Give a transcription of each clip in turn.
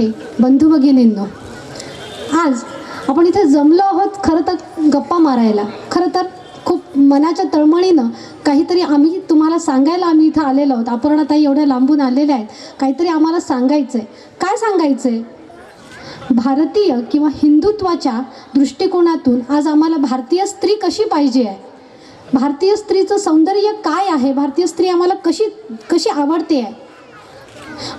बंधू भगिनींनो आज आपण इथे जमलो आहोत खरं तर गप्पा मारायला. खरं तर खूप मनाच्या तळमळीनं काहीतरी आम्ही तुम्हाला सांगायला आम्ही इथं आलेलो आहोत. अपर्णाताई एवढ्या लांबून आलेल्या आहेत. काहीतरी आम्हाला सांगायचं आहे काय सांगायचं आहे भारतीय किंवा हिंदुत्वाच्या दृष्टिकोनातून आज आम्हाला भारतीय स्त्री कशी पाहिजे आहे? भारतीय स्त्रीचं सौंदर्य काय आहे? भारतीय स्त्री आम्हाला कशी कशी आवडते आहे?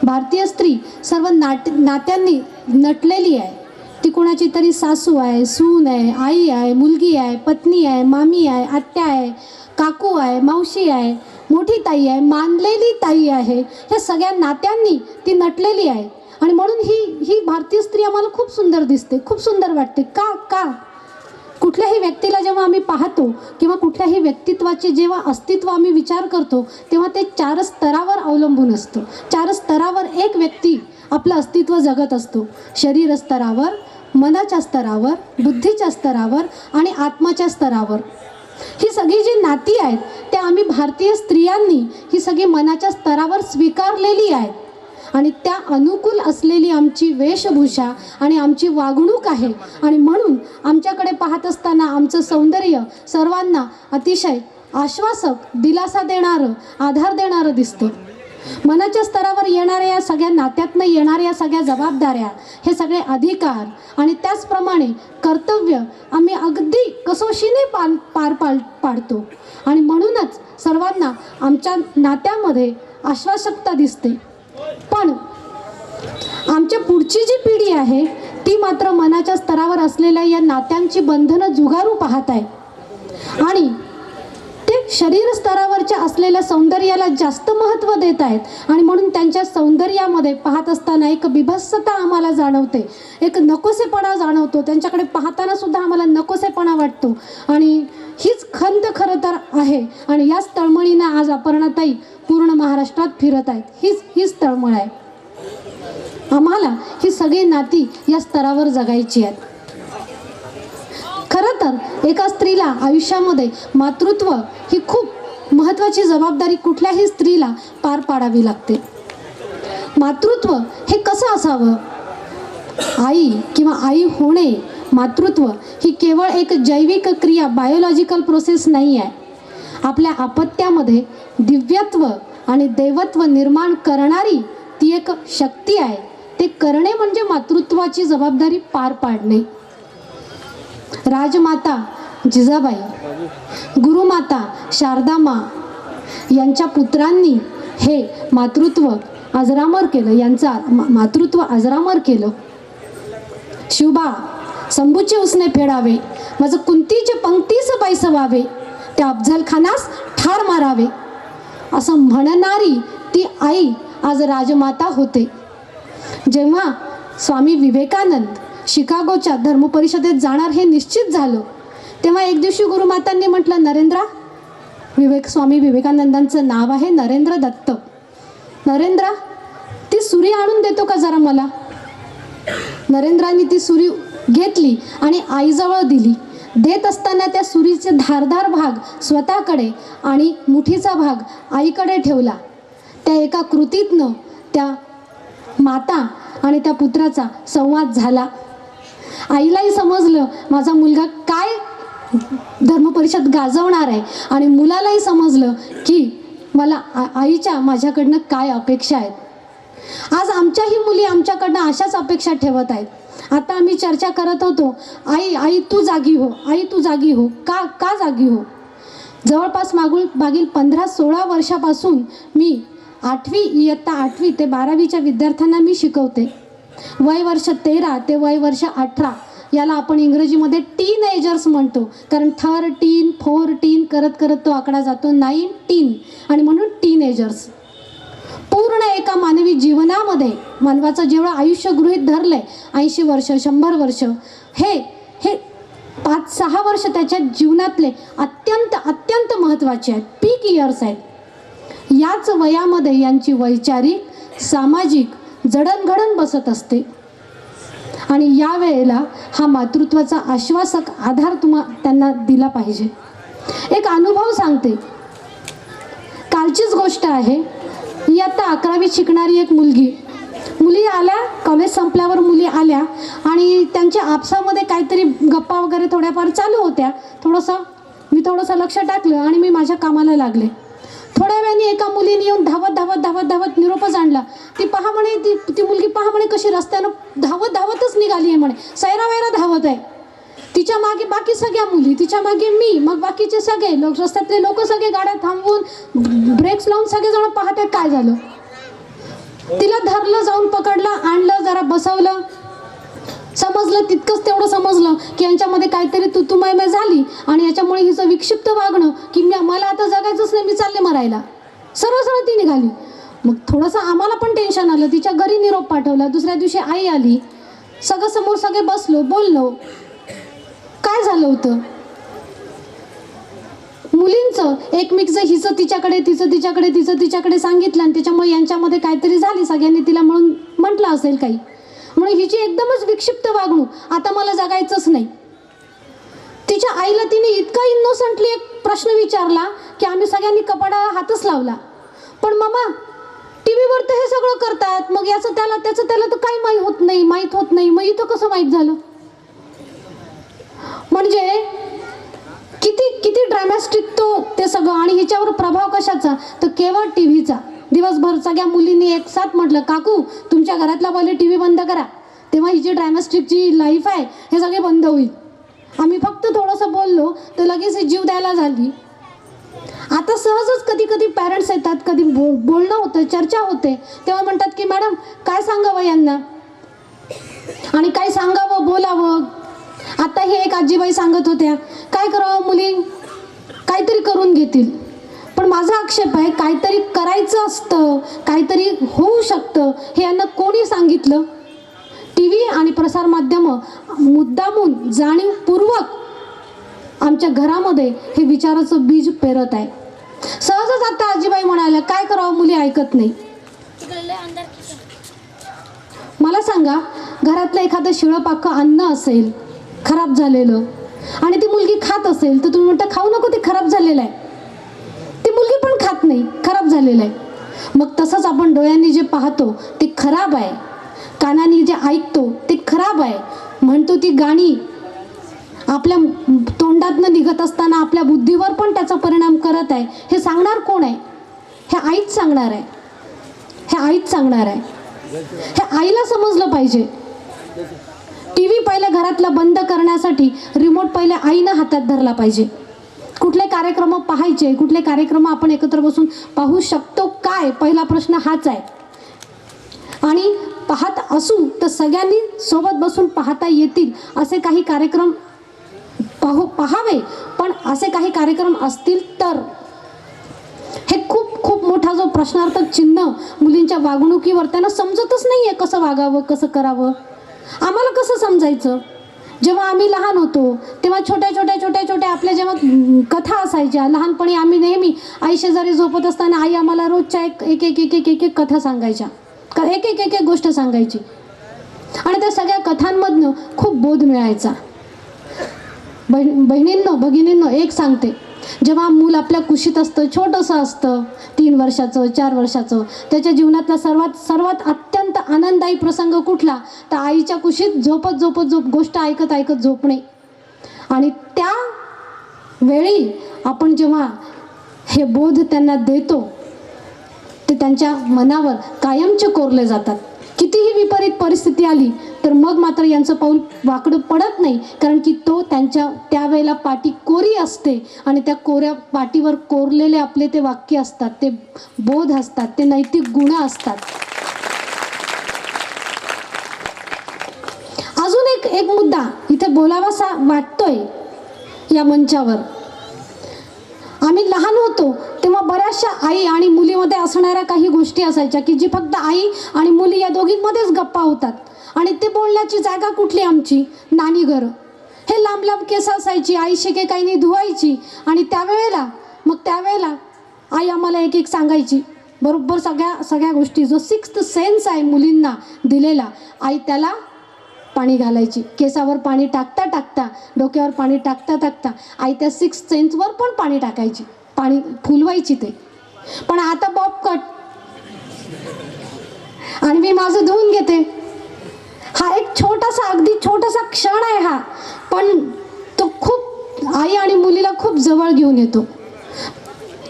भारतीय स्त्री सर्व नाट नात्यांनी नटलेली आहे. ती कोणाची तरी सासू आहे सून आहे आई आहे मुलगी आहे पत्नी आहे मामी आहे आत्या आहे काकू आहे मावशी आहे मोठी ताई आहे मानलेली ताई आहे. ह्या सगळ्या नात्यांनी ती नटलेली आहे. आणि म्हणून ही ही भारतीय स्त्री आम्हाला खूप सुंदर दिसते खूप सुंदर वाटते. का का? कुठल्याही व्यक्तीला जेव्हा आम्ही पाहतो किंवा कुठल्याही व्यक्तित्वाचे जेव्हा अस्तित्व आम्ही विचार करतो तेव्हा ते चार स्तरावर अवलंबून असतं. चार स्तरावर एक व्यक्ती आपलं अस्तित्व जगत असतो. शरीर स्तरावर मनाच्या स्तरावर बुद्धीच्या स्तरावर आणि आत्माच्या स्तरावर. ही सगळी जी नाती आहेत त्या आम्ही भारतीय स्त्रियांनी ही सगळी मनाच्या स्तरावर स्वीकारलेली आहेत. आणि त्या अनुकूल असलेली आमची वेशभूषा आणि आमची वागणूक आहे. आणि म्हणून आमच्याकडे पाहत असताना आमचं सौंदर्य सर्वांना अतिशय आश्वासक दिलासा देणारं आधार देणारं दिसतं. मनाच्या स्तरावर येणाऱ्या या सगळ्या नात्यातनं येणाऱ्या सगळ्या जबाबदाऱ्या हे सगळे अधिकार आणि त्याचप्रमाणे कर्तव्य आम्ही अगदी कसोशीने पाल पार पाड पाडतो. आणि म्हणूनच सर्वांना आमच्या नात्यामध्ये आश्वासकता दिसते. पण आमच्या पुढची जी पिढी आहे ती मात्र मनाच्या स्तरावर असलेल्या या नात्यांची बंधनं जुगारू पाहत आहे. आणि ते शरीर स्तरावरच्या असलेल्या सौंदर्याला जास्त महत्त्व देत आहेत. आणि म्हणून त्यांच्या सौंदर्यामध्ये पाहत असताना एक बिभत्सता आम्हाला जाणवते. एक नकोसेपणा जाणवतो. त्यांच्याकडे पाहताना सुद्धा आम्हाला नकोसेपणा वाटतो. आणि हीच खंत खरं तर आहे. आणि याच तळमळीनं आज अपर्णाताई पूर्ण महाराष्ट्रात फिरत आहेत. हीच हीच तळमळ आहे. आम्हाला ही सगळी नाती या स्तरावर जगायची आहेत. खरं तर एका स्त्रीला आयुष्यामध्ये मातृत्व ही खूप महत्त्वाची जबाबदारी कुठल्याही स्त्रीला पार पाडावी लागते. मातृत्व हे कसं असावं? आई किंवा आई होणे मातृत्व ही केवळ एक जैविक क्रिया बायोलॉजिकल प्रोसेस नाही आहे. आपल्या अपत्यामध्ये दिव्यत्व आणि देवत्व निर्माण करणारी ती एक शक्ती आहे. ते करणे म्हणजे मातृत्वाची जबाबदारी पार पाडणे. राजमाता जिजाबाई गुरुमाता शारदामा यांच्या पुत्रांनी हे मातृत्व अजरामर केलं यांचा मातृत्व अजरामर केलं. शिवबा संभूचे उसने फेडावे माझं कुंतीचे पंक्तीस पैसवावे त्या अफजल खानास ठार मारावे. असं म्हणणारी ती आई आज राजमाता होते. जेव्हा स्वामी विवेकानंद शिकागोच्या धर्मपरिषदेत जाणार हे निश्चित झालं. तेव्हा एक दिवशी गुरुमातांनी म्हटलं नरेंद्रा विवेक स्वामी विवेकानंदांचं नाव आहे नरेंद्र दत्त. नरेंद्रा ती सुरी आणून देतो का जरा मला? नरेंद्रांनी ती सुरी घेतली आणि आईजवळ दिली. देत असताना त्या सुरीचे धारधार भाग स्वतःकडे आणि मुठीचा भाग आईकडे ठेवला. त्या एका कृतीतनं त्या माता आणि त्या पुत्राचा संवाद झाला. आईलाही समजलं माझा मुलगा काय धर्मपरिषद गाजवणार आहे? आणि मुलालाही समजलं की मला आ- आईच्या माझ्याकडनं काय अपेक्षा आहेत. आज आमच्याही मुली आमच्याकडनं अशाच अपेक्षा ठेवत आहेत. आता आम्ही चर्चा करत होतो आई आई तू जागी हो आई तू जागी हो का का जागी हो? जवळपास मागून मागील पंधरा सोळा वर्षापासून मी आठवी इयत्ता आठवी ते बारावीच्या विद्यार्थ्यांना मी शिकवते. वय वर्ष तेरा ते वय वर्ष अठरा. याला आपण इंग्रजीमध्ये टीन एजर्स म्हणतो. कारण थर्टीन फोर्टीन करत करत तो आकडा जातो नाईन आणि म्हणून टीन एजर्स पूर्ण एका मानवी जीवनामध्ये मानवाचं जेवढं आयुष्य धरलं धरलंय ऐंशी वर्ष शंभर वर्ष हे हे पाच सहा वर्ष त्याच्या जीवनातले अत्यंत अत्यंत महत्त्वाचे आहेत. पीक इयर्स आहेत. याच वयामध्ये यांची वैचारिक सामाजिक जडणघडण बसत असते. आणि या वेळेला हा मातृत्वाचा आश्वासक आधार तुम्हा त्यांना दिला पाहिजे. एक अनुभव सांगते. कालचीच गोष्ट आहे. इयत्ता अकरावीत शिकणारी एक मुलगी. मुली आल्या कॉलेज संपल्यावर मुली आल्या आणि त्यांच्या आपसामध्ये काहीतरी गप्पा वगैरे थोड्याफार चालू होत्या. थोडंसं मी थोडंसं लक्ष टाकलं आणि मी माझ्या कामाला लागले. थोड्या वेळाने एका मुलीने येऊन धावत धावत धावत धावत निरोपच आणला ती पहा म्हणे ती ती मुलगी पहा म्हणे कशी रस्त्यानं धावत धावतच निघाली आहे म्हणे. सैरा वैरा धावत आहे. तिच्यामागे बाकी सगळ्या मुली तिच्यामागे मी मग बाकीचे सगळे लोक रस्त्यातले लोक सगळे गाड्या थांबवून ब्रेक्स लावून सगळेजण पाहतात काय झालं. तिला धरलं जाऊन पकडलं आणलं जरा बसवलं. समजलं तितकंच तेवढं समजलं की यांच्यामध्ये काहीतरी तुतुमयमय झाली आणि याच्यामुळे हिचं विक्षिप्त वागणं की मी मला आता जगायचंच नाही मी चालले मरायला. सरळ सरळ ती निघाली. मग थोडंसं आम्हाला पण टेन्शन आलं. तिच्या घरी निरोप पाठवला. दुसऱ्या दिवशी आई आली. सगळं समोर सगळे बसलो बोललो. काय झालं होतं? मुलींचं एकमेकचं हिचं तिच्याकडे तिचं तिच्याकडे तिचं तिच्याकडे सांगितलं आणि त्याच्यामुळे यांच्यामध्ये काहीतरी झाली. सगळ्यांनी तिला म्हणून म्हटलं असेल काही. म्हणून हिची एकदमच विक्षिप्त वागणूक. आता मला जगायचंच नाही. तिच्या आईला तिने इतका इनोसंटली एक प्रश्न विचारला की आम्ही सगळ्यांनी कपाडा हातच लावला. पण मामा टी व्हीवर तर हे सगळं करतात. मग याचं त्याला त्याचं त्याला तर काही माहीत होत नाही माहीत होत नाही. मग इथं कसं माहीत झालं? म्हणजे किती किती ड्रॅमॅस्टिक तो ते सगळं आणि ह्याच्यावर प्रभाव कशाचा? तर केवळ टी व्हीचा दिवसभर सगळ्या मुलींनी एक साथ म्हटलं काकू तुमच्या घरातला पहिले टी व्ही बंद करा. तेव्हा ही जी ड्रॅमॅस्टिक जी लाईफ आहे हे सगळे बंद होईल. आम्ही फक्त थोडंसं बोललो तर लगेच जीव द्यायला झाली. आता सहजच कधी कधी पॅरेंट्स येतात कधी बो बोलणं होतं चर्चा होते. तेव्हा म्हणतात की मॅडम काय सांगावं यांना? आणि काय सांगावं बोलावं? आता हे एक आजीबाई सांगत होत्या काय करावं मुली? काहीतरी करून घेतील. पण माझा आक्षेप आहे काहीतरी करायचं असतं काहीतरी होऊ शकतं हे यांना कोणी सांगितलं? टी व्ही आणि प्रसारमाध्यमं मुद्दामून जाणीवपूर्वक आमच्या घरामध्ये हे विचाराचं बीज पेरत आहे. सहजच आता आजीबाई म्हणाल्या काय करावं मुली ऐकत नाही. मला सांगा घरातलं एखादं शिळं पाकं अन्न असेल खराब झालेलं आणि ती मुलगी खात असेल तर तुम्ही म्हणता खाऊ नको ते खराब झालेलं आहे. ती मुलगी पण खात नाही खराब झालेलं आहे. मग तसंच आपण डोळ्यांनी जे पाहतो ते खराब आहे. कानाने जे ऐकतो ते खराब आहे. म्हणतो ती गाणी आपल्या तोंडातनं निघत असताना आपल्या बुद्धीवर पण त्याचा परिणाम करत आहे. हे सांगणार कोण आहे? हे आईच सांगणार आहे. हे आईच सांगणार आहे. हे आईला समजलं पाहिजे. टी व्ही पहिले घरातला बंद करण्यासाठी रिमोट पहिले आईनं हातात धरला पाहिजे. कुठले कार्यक्रम पाहायचे कुठले कार्यक्रम आपण एकत्र बसून पाहू शकतो काय? पहिला प्रश्न हाच आहे. आणि पाहत असू तर सगळ्यांनी सोबत बसून पाहता येतील असे काही कार्यक्रम पाहू पाहावे. पण असे काही कार्यक्रम असतील तर? हे खूप खूप मोठा जो प्रश्नार्थक चिन्ह मुलींच्या वागणुकीवर त्यांना समजतच नाही आहे कसं वागावं कसं करावं. आम्हाला कसं समजायचं? जेव्हा आम्ही लहान होतो तेव्हा छोट्या छोट्या छोट्या छोट्या आपल्या जेव्हा कथा असायच्या लहानपणी आम्ही नेहमी आई शेजारी झोपत असताना आई आम्हाला रोजच्या एक एक एक एक एक एक एक कथा सांगायच्या. क- एक एक एक एक गोष्ट सांगायची. आणि त्या सगळ्या कथांमधनं खूप बोध मिळायचा. बहिण बहिणींनो भगिनींनो एक सांगते. जेव्हा मूल आपल्या कुशीत असतं छोटंसं असतं तीन वर्षाचं चार वर्षाचं त्याच्या जीवनातला सर्वात सर्वात अत्यंत आनंददायी प्रसंग कुठला? तर आईच्या कुशीत झोपत झोपत झोप गोष्ट ऐकत ऐकत झोपणे. आणि त्या वेळी आपण जेव्हा हे बोध त्यांना देतो ते त्यांच्या मनावर कायमचे कोरले जातात. कितीही विपरीत परिस्थिती आली तर मग मात्र यांचं पाऊल वाकडं पडत नाही. कारण की तो त्यांच्या त्यावेळेला पाठी कोरी असते आणि त्या कोऱ्या पाठीवर कोरलेले आपले ते वाक्य असतात ते बोध असतात ते नैतिक गुण असतात. अजून एक एक मुद्दा इथे बोलावासा वाटतोय या मंचावर. आम्ही लहान होतो तेव्हा बऱ्याचशा आई आणि मुलीमध्ये असणाऱ्या काही गोष्टी असायच्या की जी फक्त आई आणि मुली या दोघींमध्येच गप्पा होतात. आणि ते बोलण्याची जागा कुठली आमची? नानी घर हे लांब लांब केस असायची आई शिके काही नाही धुवायची आणि त्यावेळेला मग त्यावेळेला आई आम्हाला एक एक सांगायची. बरोबर सगळ्या सगळ्या गोष्टी जो सिक्स्थ सेन्स आहे मुलींना दिलेला आई त्याला पाणी घालायची. केसावर पाणी टाकता टाकता डोक्यावर पाणी टाकता टाकता आयत्या सिक्स सेन्सवर पण पाणी टाकायची. पाणी फुलवायची ते. पण आता बॉब कट आणि मी माझं धुवून घेते. हा एक छोटासा अगदी छोटासा क्षण आहे हा. पण तो खूप आई आणि मुलीला खूप जवळ घेऊन येतो.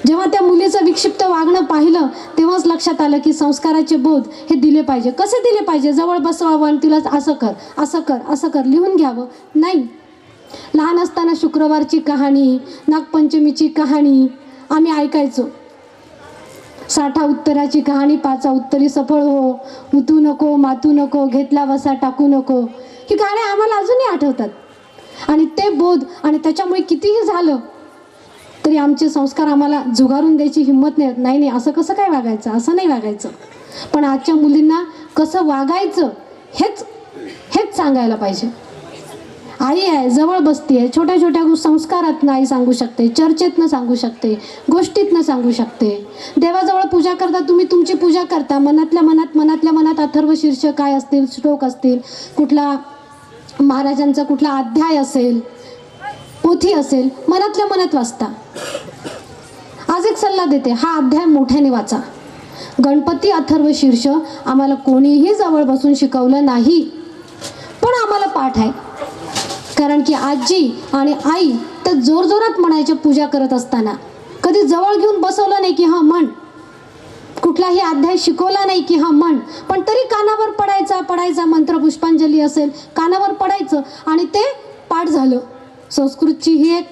जेव्हा त्या मुलीचं विक्षिप्त वागणं पाहिलं तेव्हाच लक्षात आलं की संस्काराचे बोध हे दिले पाहिजे. कसे दिले पाहिजे? जवळ बसवावं आणि तिला असं कर असं कर असं कर लिहून घ्यावं? नाही. लहान असताना शुक्रवारची कहाणी नागपंचमीची कहाणी आम्ही ऐकायचो. साठा उत्तराची कहाणी पाचा उत्तरी सफळ हो उतू नको मातू नको घेतला वसा टाकू नको. ही कहाणी आम्हाला अजूनही आठवतात. आणि ते बोध आणि त्याच्यामुळे कितीही झालं तरी आमचे संस्कार आम्हाला जुगारून द्यायची हिंमत नाही. नाही नाही असं कसं काय वागायचं? असं नाही वागायचं. पण आजच्या मुलींना कसं वागायचं हेच हेच सांगायला पाहिजे. आई आहे जवळ बसती आहे छोट्या छोट्या गो- संस्कारातनं आई सांगू शकते चर्चेतनं सांगू शकते गोष्टीतनं सांगू शकते. देवाजवळ पूजा करता तुम्ही तुमची पूजा करता. मनातल्या मनात मनातल्या मनात अथर्व शीर्ष काय असतील श्लोक असतील कुठला महाराजांचा कुठला अध्याय असेल पोथी असेल मनातल्या मनात वाचता. आज एक सल्ला देते हा अध्याय मोठ्याने वाचा. गणपती अथर्व शीर्ष आम्हाला कोणीही जवळ बसून शिकवलं नाही पण आम्हाला पाठ आहे. कारण की आजी आणि आई तर जोरजोरात म्हणायच्या पूजा करत असताना कधी जवळ घेऊन बसवलं नाही की हा म्हण. कुठलाही अध्याय शिकवला नाही की हा म्हण. पण तरी कानावर पडायचा पडायचा मंत्र पुष्पांजली असेल कानावर पडायचं आणि ते पाठ झालं. संस्कृतची ही एक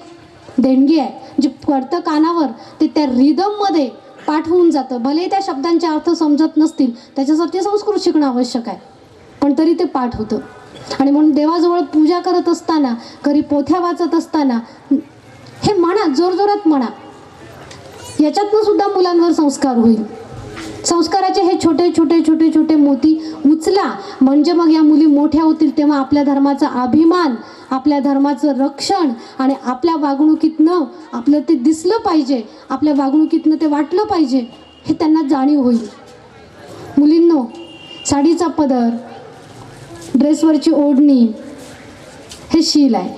देणगी आहे. जी पडतं कानावर ते त्या रिदममध्ये पाठ होऊन जातं. भले त्या शब्दांचे अर्थ समजत नसतील त्याच्यासाठी संस्कृत शिकणं आवश्यक आहे. पण तरी ते पाठ होतं. आणि म्हणून देवाजवळ पूजा करत असताना घरी पोथ्या वाचत असताना हे म्हणा जोरजोरात म्हणा याच्यातनं सुद्धा मुलांवर संस्कार होईल. संस्काराचे हे छोटे छोटे छोटे छोटे मोती उचला. म्हणजे मग या मुली मोठ्या होतील तेव्हा आपल्या धर्माचा अभिमान आपल्या धर्माचं रक्षण आणि आपल्या वागणुकीतनं आपलं ते दिसलं पाहिजे आपल्या वागणुकीतनं ते वाटलं पाहिजे हे त्यांना जाणीव होईल. मुलींनो साडीचा पदर ड्रेसवरची ओढणी हे शील आहे.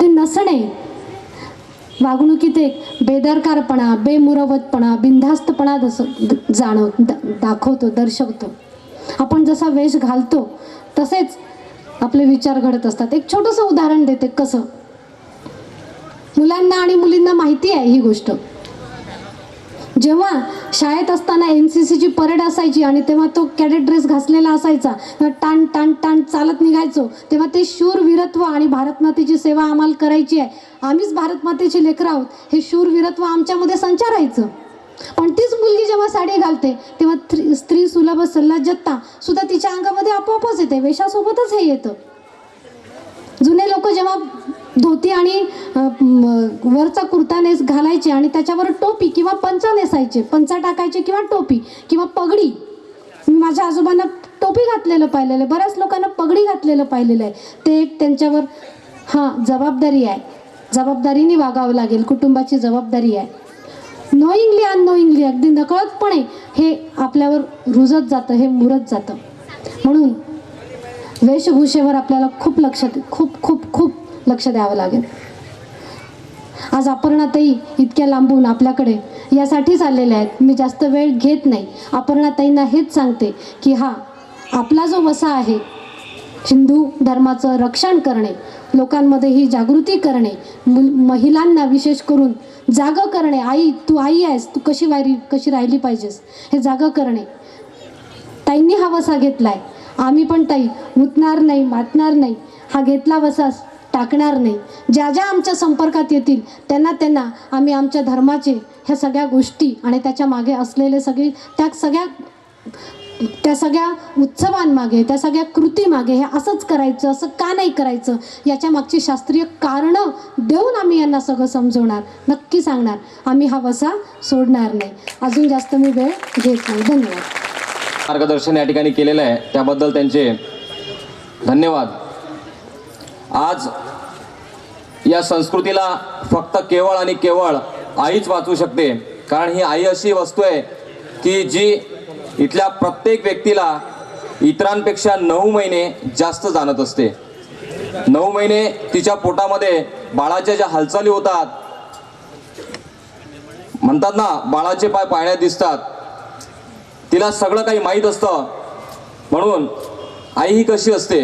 ते नसणे वागणुकीत एक बेदरकारपणा बेमुरवतपणा बिनधास्तपणा दस द- जाणव द- दाखवतो दर्शवतो. आपण जसा वेश घालतो तसेच आपले विचार घडत असतात. एक छोटंसं उदाहरण देते कसं. मुलांना आणि मुलींना माहिती आहे ही गोष्ट. जेव्हा शाळेत असताना एन सी सीची परेड असायची आणि तेव्हा तो कॅडेट ड्रेस घासलेला असायचा तेव्हा टाण टाण टाण चालत निघायचो तेव्हा ते शूर वीरत्व आणि भारतमातेची सेवा आम्हाला करायची आहे. आम्हीच भारतमातेचे लेकर आहोत. हे शूर वीरत्व आमच्यामध्ये संचारायचं पण तीच मुलगी जेव्हा साडी घालते तेव्हा थ्री- स्त्री सुलभ सल्लाजत्ता सुद्धा तिच्या अंगामध्ये आपोआपच येते वेशासोबतच हे येतं. जुने लोक जेव्हा धोती आणि वरचा कुर्ता नेस घालायचे आणि त्याच्यावर टोपी किंवा पंचा नेसायचे पंचा टाकायचे किंवा टोपी किंवा पगडी. मी माझ्या आजोबांना टोपी घातलेलं पाहिलेलं आहे बऱ्याच लोकांना पगडी घातलेलं पाहिलेलं आहे. ते एक त्यांच्यावर हां जबाबदारी आहे. जबाबदारीने वागावं लागेल कुटुंबाची जबाबदारी आहे. नोईंगली अननोईंगली अगदी नकळतपणे हे आपल्यावर रुजत जातं हे मुरत जातं. म्हणून वेशभूषेवर आपल्याला खूप लक्ष खूप खूप खूप लक्ष द्यावं लागेल. आज अपर्णाताई इतक्या लांबून आपल्याकडे यासाठीच आलेल्या आहेत. मी जास्त वेळ घेत नाही. अपर्णाताईंना हेच सांगते की हा आपला जो वसा आहे हिंदू धर्माचं रक्षण करणे लोकांमध्ये ही जागृती करणे मुल महिलांना विशेष करून जागं करणे आई तू आई आहेस तू कशी वायरी कशी राहिली पाहिजेस हे जागं करणे. ताईंनी हा वसा घेतलाय. आम्ही पण ताई उठणार नाही मातणार नाही. हा घेतला वसा टाकणार नाही. ज्या ज्या आमच्या संपर्कात येतील त्यांना त्यांना आम्ही आमच्या धर्माचे ह्या सगळ्या गोष्टी आणि त्याच्यामागे असलेले सगळे त्या सगळ्या त्या सगळ्या उत्सवांमागे त्या सगळ्या कृतीमागे हे असंच करायचं असं का नाही करायचं याच्या मागची शास्त्रीय कारणं देऊन आम्ही यांना सगळं समजवणार नक्की सांगणार. आम्ही हा वसा सोडणार नाही. अजून जास्त मी वेळ घेत नाही. धन्यवाद. मार्गदर्शन या ठिकाणी केलेलं आहे. त्याबद्दल त्यांचे धन्यवाद. आज या संस्कृतीला फक्त केवळ आणि केवळ आईच वाचू शकते कारण ही आई अशी वस्तू आहे की जी इथल्या प्रत्येक व्यक्तीला इतरांपेक्षा नऊ महिने जास्त जाणत असते. नऊ महिने तिच्या पोटामध्ये बाळाच्या ज्या हालचाली होतात म्हणतात ना बाळाचे पाय पाळण्यात दिसतात तिला सगळं काही माहीत असतं. म्हणून आई ही कशी असते?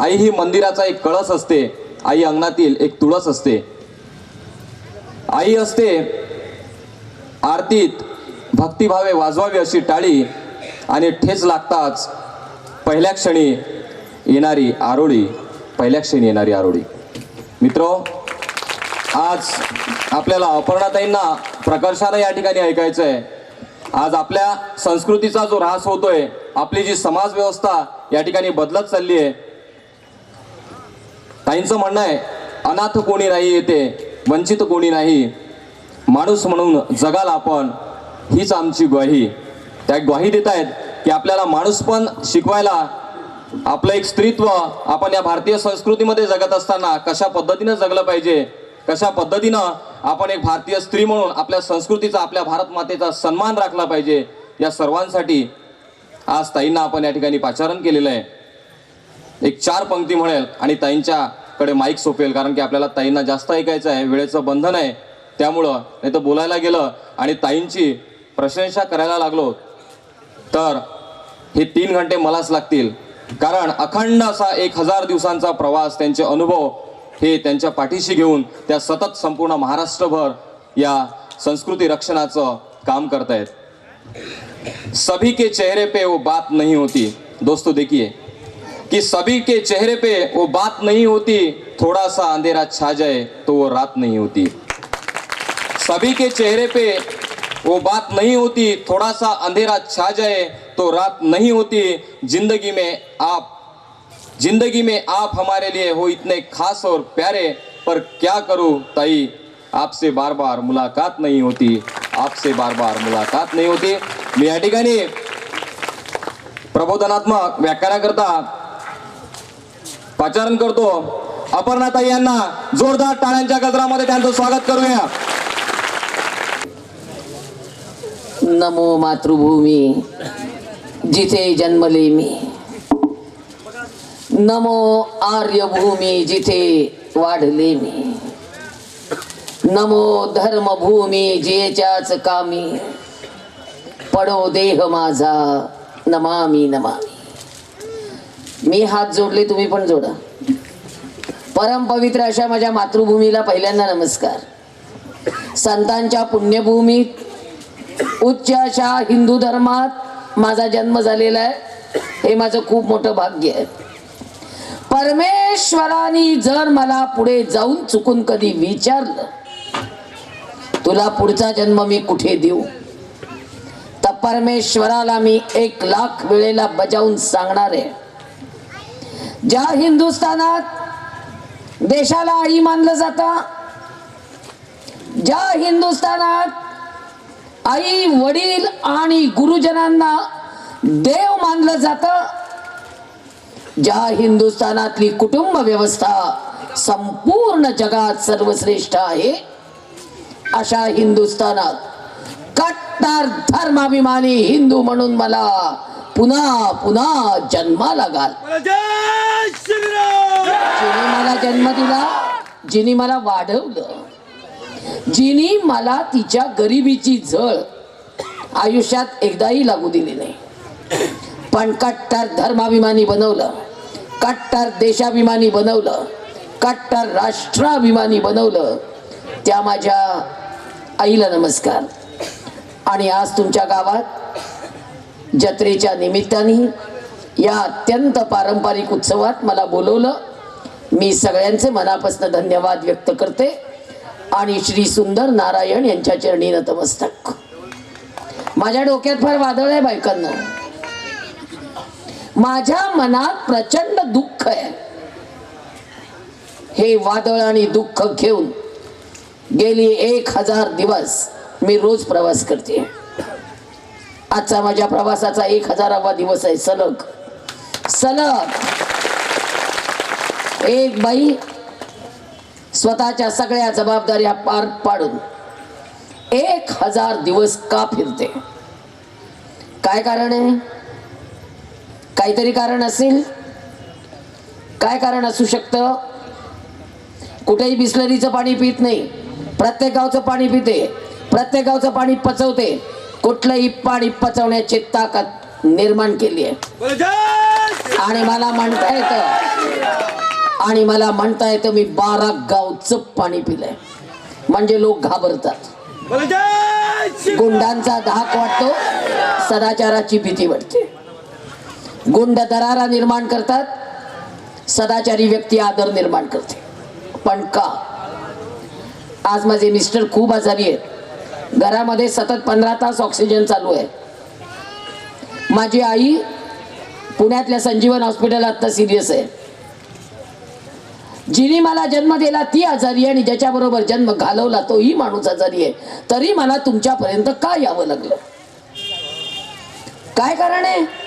आई ही मंदिराचा एक कळस असते. आई अंगणातील एक तुळस असते. आई असते आरतीत भक्तिभावे वाजवावी अशी टाळी आणि ठेच लागताच पहिल्या क्षणी येणारी आरोळी पहिल्या क्षणी येणारी आरोळी. मित्र आज आपल्याला अपर्णाताईंना प्रकर्षानं या ठिकाणी ऐकायचं आहे आज आपल्या संस्कृतीचा जो ऱ्हास होतोय आपली जी समाज व्यवस्था या ठिकाणी बदलत चालली आहे ताईंचं म्हणणं आहे अनाथ कोणी नाही येते वंचित कोणी नाही. माणूस म्हणून जगाल आपण हीच आमची ग्वाही. त्या ग्वाही देत आहेत की आपल्याला माणूस पण शिकवायला आपलं एक स्त्रीत्व आपण या भारतीय संस्कृतीमध्ये जगत असताना कशा पद्धतीनं जगलं पाहिजे कशा पद्धतीनं आपण एक भारतीय स्त्री म्हणून आपल्या संस्कृतीचा आपल्या भारत मातेचा सन्मान राखला पाहिजे या सर्वांसाठी आज ताईंना आपण या ठिकाणी पाचारण केलेलं आहे. एक चार पंक्ती म्हणेल आणि ताईंच्याकडे माईक सोपेल कारण की आपल्याला ताईंना जास्त ऐकायचं आहे वेळेचं बंधन आहे त्यामुळं नाही तर बोलायला गेलं आणि ताईंची प्रशंसा करायला लागलो तर हे तीन घंटे मलाच लागतील. कारण अखंड असा एक हजार दिवसांचा प्रवास त्यांचे अनुभव हे त्यांच्या पाठीशी घेऊन त्या सतत संपूर्ण महाराष्ट्रभर या संस्कृती रक्षणाचं काम करतायत. सभी के चेहरे पे वो बात नहीं होती. दोस्तों देखिए कि सभी के चेहरे पे वो बात नहीं होती थोड़ा सा अंधेरा छा जाए तो वो रात नहीं होती. सभी के चेहरे पे वो बात नहीं होती थोड़ा सा अंधेरा छा जाए तो रात नहीं होती। जिंदगी में आप जिंदगी में आप हमारे लिए हो इतने खास और प्यारे पर क्या करूं ताई? आपसे बार बार मुलाकात नहीं होती। आपसे बार बार मुलाकात नहीं होती। मी या ठिकाणी प्रबोधनात्मक व्याख्यानाकरता पाचारण करतो। अपर्णाताई यांना जोरदार टाळ्यांच्या गजरामध्ये त्यांचं स्वागत करूया. नमो मातृभूमी जिथे जन्मले मी. नमो आर्यभूमी जिथे वाढले मी. नमो धर्मभूमी जेच्याच कामी. पडो देह माझा नमामी नमामी. मी हात जोडले तुम्ही पण जोडा. परमपवित्र अशा माझ्या मातृभूमीला पहिल्यांदा नमस्कार. संतांच्या पुण्यभूमीत उच्च अशा हिंदू धर्मात माझा जन्म झालेला आहे. हे माझं खूप मोठं भाग्य आहे. परमेश्वराने जर मला पुढे जाऊन चुकून कधी विचारलं तुला पुढचा जन्म मी कुठे देऊ? तर परमेश्वराला मी एक लाख वेळेला बजावून सांगणार आहे. ज्या हिंदुस्थानात देशाला आई मानलं जातं ज्या हिंदुस्थानात आई वडील आणि गुरुजनांना देव मानलं जातं. ज्या हिंदुस्थानातली कुटुंब व्यवस्था संपूर्ण जगात सर्वश्रेष्ठ आहे अशा हिंदुस्थानात कट्टर धर्माभिमानी हिंदू म्हणून मला पुन्हा पुन्हा जन्माला घाल. जिने मला जन्म दिला जिने मला वाढवलं. जिनी मला तिच्या गरिबीची झळ आयुष्यात एकदाही लागू दिली नाही. पण कट्टर धर्माभिमानी बनवलं कट्टर देशाभिमानी बनवलं कट्टर राष्ट्राभिमानी बनवलं त्या माझ्या आईला नमस्कार. आणि आज तुमच्या गावात जत्रेच्या निमित्ताने या अत्यंत पारंपरिक उत्सवात मला बोलवलं. मी सगळ्यांचे मनापासून धन्यवाद व्यक्त करते. आणि श्री सुंदर नारायण यांच्या चरणी नतमस्तक. माझ्या डोक्यात फार वादळ आहे बायकांना. माझ्या मनात प्रचंड दुःख आहे. हे वादळ आणि दुःख घेऊन गेली एक हजार दिवस मी रोज प्रवास करते. आजचा माझ्या प्रवासाचा एक हजारावा दिवस आहे. सलग. सलग. एक बाई स्वतःच्या सगळ्या जबाबदाऱ्या पार पाडून एक हजार दिवस का फिरते? काय कारण आहे? काहीतरी कारण असेल? काय कारण असू शकतं? कुठेही बिस्लरीचं पाणी पित नाही. प्रत्येक गावचं पाणी पिते. प्रत्येक गावचं पाणी पचवते. कुठलंही पाणी पचवण्याची ताकद निर्माण केली आहे. आणि मला म्हणता येतं आणि मला म्हणता येतं मी बारा गावचं पाणी पिलंय. म्हणजे लोक घाबरतात. गुंडांचा धाक वाटतो सदाचाराची भीती वाटते. गुंड दरारा निर्माण करतात सदाचारी व्यक्ती आदर निर्माण करते. पण का? आज माझे मिस्टर खूप आजारी आहेत. घरामध्ये सतत पंधरा तास ऑक्सिजन चालू आहे. माझी आई पुण्यातल्या संजीवन हॉस्पिटल आता सिरियस आहे. जिने मला जन्म दिला ती आजारी आहे आणि ज्याच्याबरोबर जन्म घालवला तोही माणूस आजारी आहे. तरी मला तुमच्यापर्यंत का यावं लागलं? काय कारण आहे?